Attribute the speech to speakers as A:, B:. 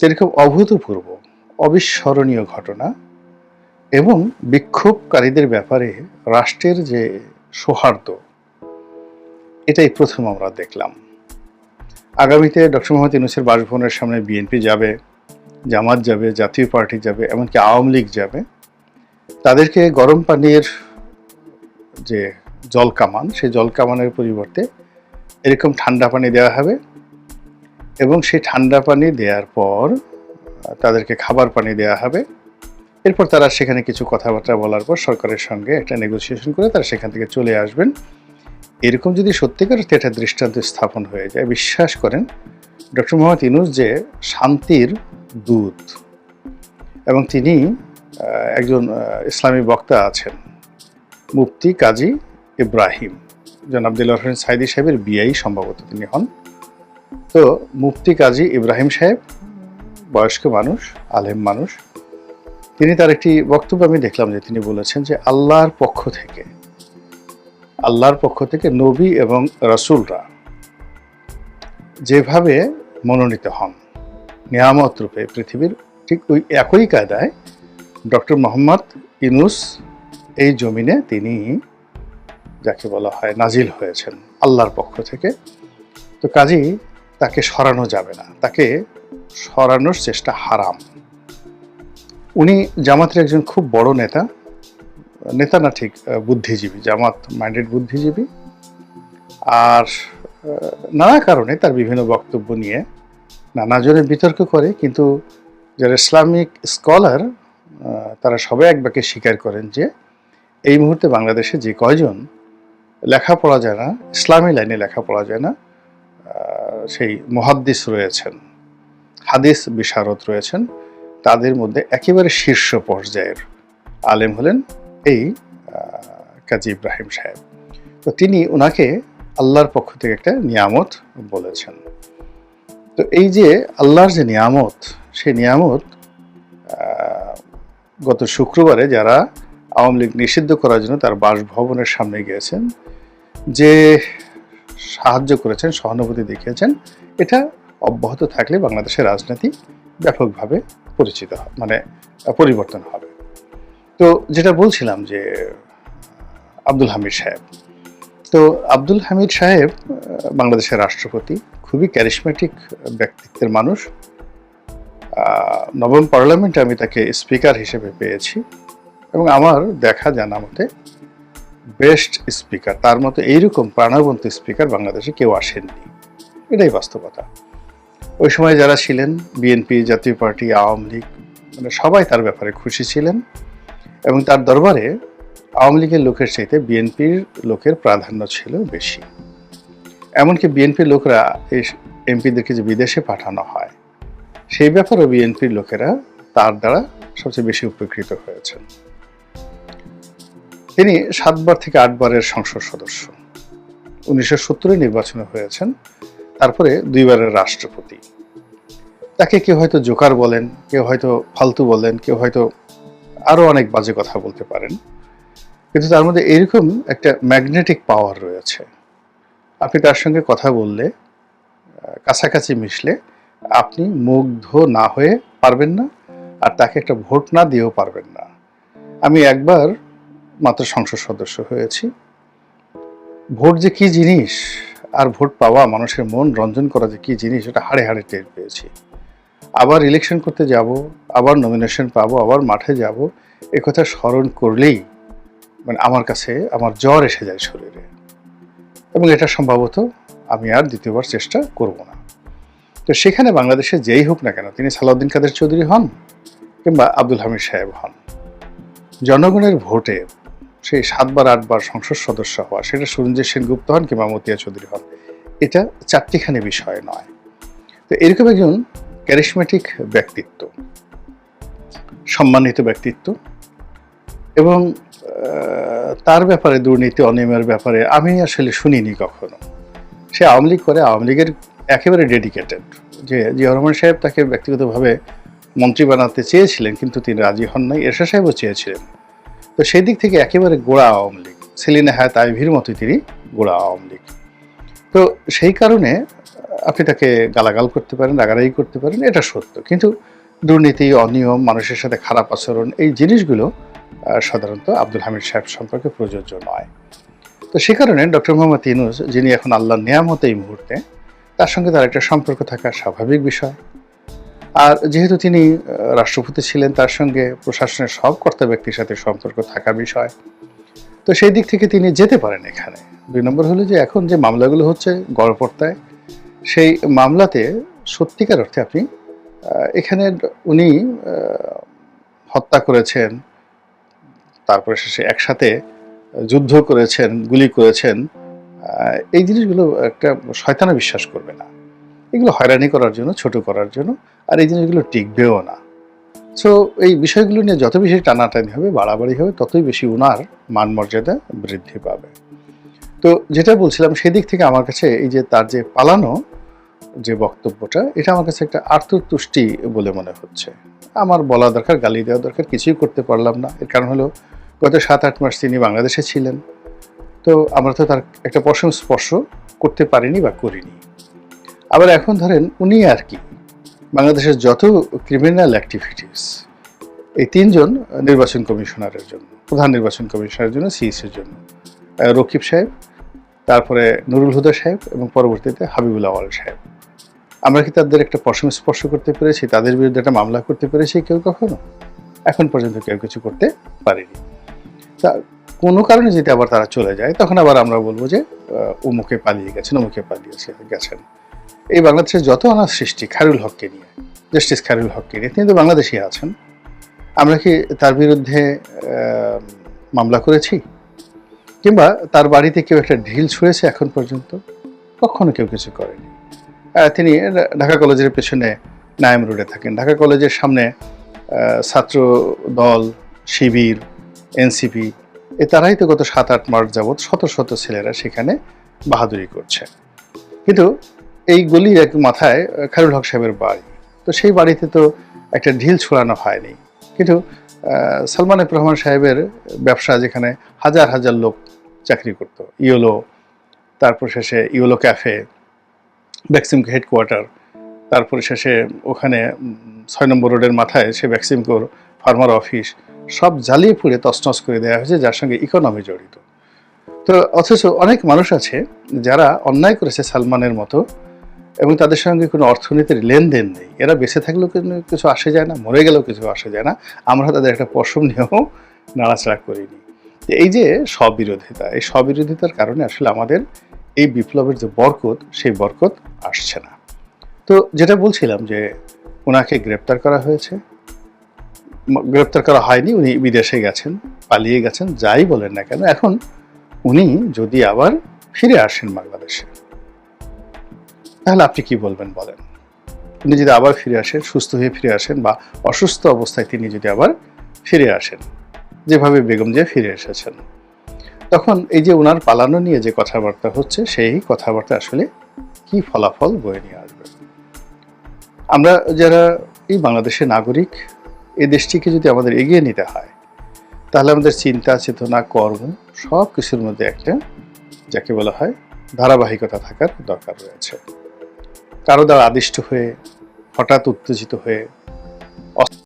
A: যেরকম অভূতপূর্ব, অবিস্মরণীয় ঘটনা এবং বিক্ষোভকারীদের ব্যাপারে রাষ্ট্রের যে সৌহার্দ্য, এটাই প্রথম আমরা দেখলাম। আগামীতে ডক্টর মোহাম্মদ ইউনুসের বাসভবনের সামনে বিএনপি যাবে, জামাত যাবে, জাতীয় পার্টি যাবে, এমনকি আওয়ামী লীগ যাবে, তাদেরকে গরম পানির যে জল কামান, সেই জল কামানের পরিবর্তে এরকম ঠান্ডা পানি দেওয়া হবে। এবং সেই ঠান্ডা পানি দেওয়ার পর তাদেরকে খাবার পানি দেওয়া হবে। এরপর তারা সেখানে কিছু কথাবার্তা বলার পর সরকারের সঙ্গে একটা নেগোসিয়েশন করে তারা সেখান থেকে চলে আসবেন। এরকম যদি সত্যিকার একটা দৃষ্টান্ত স্থাপন হয়ে যায়, বিশ্বাস করেন, ডক্টর মোহাম্মদ ইনুস যে শান্তির দূত এবং তিনি একজন ইসলামী বক্তা আছেন, মুফতি কাজী ইব্রাহিম। জন আবদুল্লাহ হোসেন সাইদি সাহেবের বিয়াই সম্ভবত তিনি হন। তো মুফতি কাজী ইব্রাহিম সাহেব, বয়স্ক মানুষ, আলেম মানুষ, তিনি তার একটি বক্তব্য আমি দেখলাম যে তিনি বলেছেন যে আল্লাহর পক্ষ থেকে, আল্লাহর পক্ষ থেকে নবী এবং রাসূলরা যেভাবে মনোনীত হন, নিয়ামত রূপে পৃথিবীর ঠিক ওই একই কায়দায়, ডক্টর মোহাম্মদ ইনুস এই জমিনে তিনি যাকে বলা হয় নাজিল হয়েছেন আল্লাহর পক্ষ থেকে। তো কাজেই তাকে সরানো যাবে না। তাকে সরানোর চেষ্টা হারাম। উনি জামাতের একজন খুব বড় নেতা। নেতা না ঠিক বুদ্ধিজীবী, জামাত মাইন্ডেড বুদ্ধিজীবী। আর নানা কারণে তার বিভিন্ন বক্তব্য নিয়ে নানাজনের বিতর্ক করে, কিন্তু যারা ইসলামিক স্কলার তারা সবাই এক বাক্যে স্বীকার করেন যে, এই মুহূর্তে বাংলাদেশে যে কয়জন লেখাপড়া যায় না, ইসলামী লাইনে লেখাপড়া যায় না সেই মহাদ্দিস রয়েছেন, হাদিস বিশারদ রয়েছেন, তাদের মধ্যে একেবারে শীর্ষ পর্যায়ের আলেম হলেন এই কাজী ইব্রাহিম সাহেব। তো তিনি ওনাকে আল্লাহর পক্ষ থেকে একটা নিয়ামত বলেছেন। তো এই যে আল্লাহর যে নিয়ামত, সেই নিয়ামত গত শুক্রবারে যারা আওয়ামী লীগ নিষিদ্ধ করার জন্য তার বাসভবনের সামনে গিয়েছেন, যে সাহায্য করেছেন, সহানুভূতি দেখিয়েছেন। এটা অব্যাহত থাকলে বাংলাদেশের রাজনীতি ব্যাপকভাবে পরিচিত মানে পরিবর্তন হবে। তো যেটা বলছিলাম যে, আব্দুল হামিদ সাহেব। তো আব্দুল হামিদ সাহেব বাংলাদেশের রাষ্ট্রপতি, খুবই ক্যারিসমেটিক ব্যক্তিত্বের মানুষ। নবম পার্লামেন্টে আমি তাকে স্পিকার হিসেবে পেয়েছি এবং আমার দেখা জানা মতে বেস্ট স্পিকার তার মতো এইরকম প্রাণবন্ত স্পিকার বাংলাদেশে কেউ আসেননি। এটাই বাস্তবতা। ওই সময় যারা ছিলেন বিএনপি জাতীয় পার্টি, আওয়ামী লীগ মানে সবাই তার ব্যাপারে খুশি ছিলেন এবং তার দরবারে আওয়ামী লীগের লোকের চাইতে বিএনপির লোকের প্রাধান্য ছিল বেশি। এমনকি বিএনপির লোকরা এই এমপিদেরকে যে বিদেশে পাঠানো হয়, সেই ব্যাপারেও বিএনপির লোকেরা তার দ্বারা সবচেয়ে বেশি উপকৃত হয়েছেন। তিনি সাতবার থেকে আটবারের সংসদ সদস্য। উনিশশো সত্তরে নির্বাচনে হয়েছেন, তারপরে দুইবারের রাষ্ট্রপতি। তাকে কেউ হয়তো জোকার বলেন, কেউ হয়তো ফালতু বলেন, কেউ হয়তো আরও অনেক বাজে কথা বলতে পারেন। কিন্তু তার মধ্যে এরকম একটা ম্যাগনেটিক পাওয়ার রয়েছে। আপনি তার সঙ্গে কথা বললে, কাছাকাছি মিশলে, আপনি মুগ্ধ না হয়ে পারবেন না, আর তাকে একটা ভোট না দিয়েও পারবেন না। আমি একবার মাত্র সংসদ সদস্য হয়েছি। ভোট যে কি জিনিস আর ভোট পাওয়া মানুষের মন রঞ্জন করা যে কি জিনিস, এটা হাড়ে হাড়ে টের পেয়েছি। আবার ইলেকশন করতে যাব, আবার নমিনেশন পাবো, আবার মাঠে যাব কথা স্মরণ করলেই মানে আমার কাছে আমার জ্বর এসে যায় শরীরে। এবং এটা সম্ভবত আমি আর দ্বিতীয়বার চেষ্টা করব না। তো সেখানে বাংলাদেশে যেই হোক না কেন, তিনি সালাউদ্দিন কাদের চৌধুরী হন কিংবা আব্দুল হামিদ সাহেব হন। জনগণের ভোটে সেই সাতবার, আটবার সংসদ সদস্য হওয়া, সেটা সুরঞ্জিত সেনগুপ্ত হন কিংবা মতিয়া চৌধুরী হন, এটা চারটিখানি বিষয় নয়। তো এরকম একজন ক্যারিসমেটিক ব্যক্তিত্ব, সম্মানিত ব্যক্তিত্ব এবং তার ব্যাপারে দুর্নীতি, অনিয়মের ব্যাপারে আমি আসলে শুনিনি কখনো। সে আওয়ামী লীগ করে, আওয়ামী লীগের একেবারে ডেডিকেটেড যে জিয়া রহমান সাহেব তাকে ব্যক্তিগতভাবে মন্ত্রী বানাতে চেয়েছিলেন, কিন্তু তিনি রাজি হন নাই। এরশা সাহেবও চেয়েছিলেন। তো সেই দিক থেকে একেবারে গোড়া আওয়ামী লীগ। সেলিনা হায়াত আইভির মতোই তিনি গোড়া আওয়ামী লীগ। তো সেই কারণে, আপনি তাকে গালাগাল করতে পারেন, রাগারাগি করতে পারেন, এটা সত্য। কিন্তু দুর্নীতি, অনিয়ম, মানুষের সাথে খারাপ আচরণ, এই জিনিসগুলো সাধারণত আব্দুল হামিদ সাহেব সম্পর্কে প্রযোজ্য নয়। তো সে কারণে ডক্টর মোহাম্মদ ইনুস যিনি এখন আল্লাহ নিয়ামত এই মুহূর্তে, তার সঙ্গে তার একটা সম্পর্ক থাকা স্বাভাবিক বিষয়। আর যেহেতু তিনি রাষ্ট্রপতি ছিলেন, তার সঙ্গে প্রশাসনের সব কর্তা ব্যক্তির সাথে সম্পর্ক থাকা বিষয়। তো সেই দিক থেকে তিনি যেতে পারেন এখানে। দুই নম্বর হলো যে এখন যে মামলাগুলো হচ্ছে গড়পড়তায়, সেই মামলাতে সত্যিকার অর্থে আপনি এখানে উনি হত্যা করেছেন, তারপরে শেষে একসাথে যুদ্ধ করেছেন, গুলি করেছেন এই জিনিসগুলো একটা শয়তানা বিশ্বাস করবে না। এগুলো হয়রানি করার জন্য, ছোট করার জন্য, আর এই জিনিসগুলো টিকবেও না। সো এই বিষয়গুলো নিয়ে যত বেশি টানাটানি হবে, বাড়াবাড়ি হবে, ততই বেশি ওনার মান মর্যাদা বৃদ্ধি পাবে। তো যেটা বলছিলাম, সেদিক থেকে আমার কাছে এই যে তার যে পালানো যে বক্তব্যটা, এটা আমার কাছে একটা আত্মতুষ্টি বলে মনে হচ্ছে। আমার বলা দরকার, গালি দেওয়া দরকার, কিছুই করতে পারলাম না। এর কারণ হলো, গত সাত আট মাস তিনি বাংলাদেশে ছিলেন। তো আমরা তো তার একটা পশম স্পর্শ করতে পারিনি বা করিনি। আবার এখন ধরেন উনি আর কি, বাংলাদেশের যত ক্রিমিনাল অ্যাক্টিভিটিস এই তিনজন নির্বাচন কমিশনারের জন্য, প্রধান নির্বাচন কমিশনারের জন্য সিইসির জন্য। রকিব সাহেব, তারপরে নুরুল হুদা সাহেব এবং পরবর্তীতে হাবিবুল আওয়াল সাহেব। আমরা কি তাদের একটা পশম স্পর্শ করতে পেরেছি, তাদের বিরুদ্ধে একটা মামলা করতে পেরেছি কেউ কখনো? এখন পর্যন্ত কেউ কিছু করতে পারেনি। তা কোনো কারণে যদি আবার তারা চলে যায়, তখন আবার আমরা বলব যে অমুকে পালিয়ে গেছেন অমুকে পালিয়েছে, গেছেন। এই বাংলাদেশের যত অনাথ সৃষ্টি খায়রুল হককে নিয়ে, জাস্টিস খায়রুল হককে নিয়ে, তিনি তো বাংলাদেশি আছেন। আমরা কি তার বিরুদ্ধে মামলা করেছি? কিংবা তার বাড়িতে কেউ একটা ঢিল ছুঁড়েছে এখন পর্যন্ত? কখনো কেউ কিছু করেনি। তিনি ঢাকা কলেজের পেছনে নায়াম রোডে থাকেন। ঢাকা কলেজের সামনে ছাত্র দল, শিবির, এনসিপি, এ তারাই তো গত সাত আট মার্চ যাবৎ শত শত ছেলেরা সেখানে বাহাদুরি করছে। কিন্তু এই গলির এক মাথায় খায়রুল হক সাহেবের বাড়ি। তো সেই বাড়িতে তো একটা ঢিল ছোড়ানো হয়নি। কিন্তু সালমান রহমান সাহেবের ব্যবসা যেখানে হাজার হাজার লোক চাকরি করত। ইয়োলো, তারপর শেষে ইয়োলো ক্যাফে, ভ্যাক্সিমকো হেডকোয়ার্টার, তারপরে শেষে ওখানে ছয় নম্বর রোডের মাথায় সে ভ্যাক্সিমকোর ফার্মার অফিস, সব জ্বালিয়ে পুড়ে তছনছ করে দেওয়া হয়েছে, যার সঙ্গে ইকোনমি জড়িত। তো অথচ অনেক মানুষ আছে যারা অন্যায় করেছে সালমানের মতো এবং তাদের সঙ্গে কোনো অর্থনীতির লেনদেন নেই। এরা বেঁচে থাকলেও কিছু আসে যায় না, মরে গেলেও কিছু আসে যায় না। আমরা তাদের একটা পশম নিয়েও নাড়াচাড়া করিনি। এই যে স্ববিরোধিতা, এই স্ববিরোধিতার কারণে আসলে আমাদের এই বিপ্লবের যে বরকত, সেই বরকত আসছে না। তো যেটা বলছিলাম যে ওনাকে গ্রেপ্তার করা হয়েছে। গ্রেপ্তার করা হয়নি, উনি বিদেশে গেছেন, পালিয়ে গেছেন, যাই বলেন না কেন, এখন উনি যদি আবার ফিরে আসেন বাংলাদেশে তাহলে আপনি কি বলবেন বলেন? তিনি যদি আবার ফিরে আসেন, সুস্থ হয়ে ফিরে আসেন বা অসুস্থ অবস্থায় তিনি যদি আবার ফিরে আসেন, যেভাবে বেগম যে ফিরে এসেছেন। তখন এই যে ওনার পালানো নিয়ে যে কথাবার্তা হচ্ছে, সেই কথাবার্তা আসলে কি ফলাফল বয়ে নিয়ে আসবে? আমরা যারা এই বাংলাদেশের নাগরিক, এই দেশটিকে যদি আমাদের এগিয়ে নিতে হয়, তাহলে আমাদের চিন্তা, চেতনা, কর্ম সব কিছুর মধ্যে একটা, যাকে বলা হয় ধারাবাহিকতা থাকার দরকার রয়েছে। কারও দ্বারা আদিষ্ট হয়ে হঠাৎ উত্তেজিত হয়ে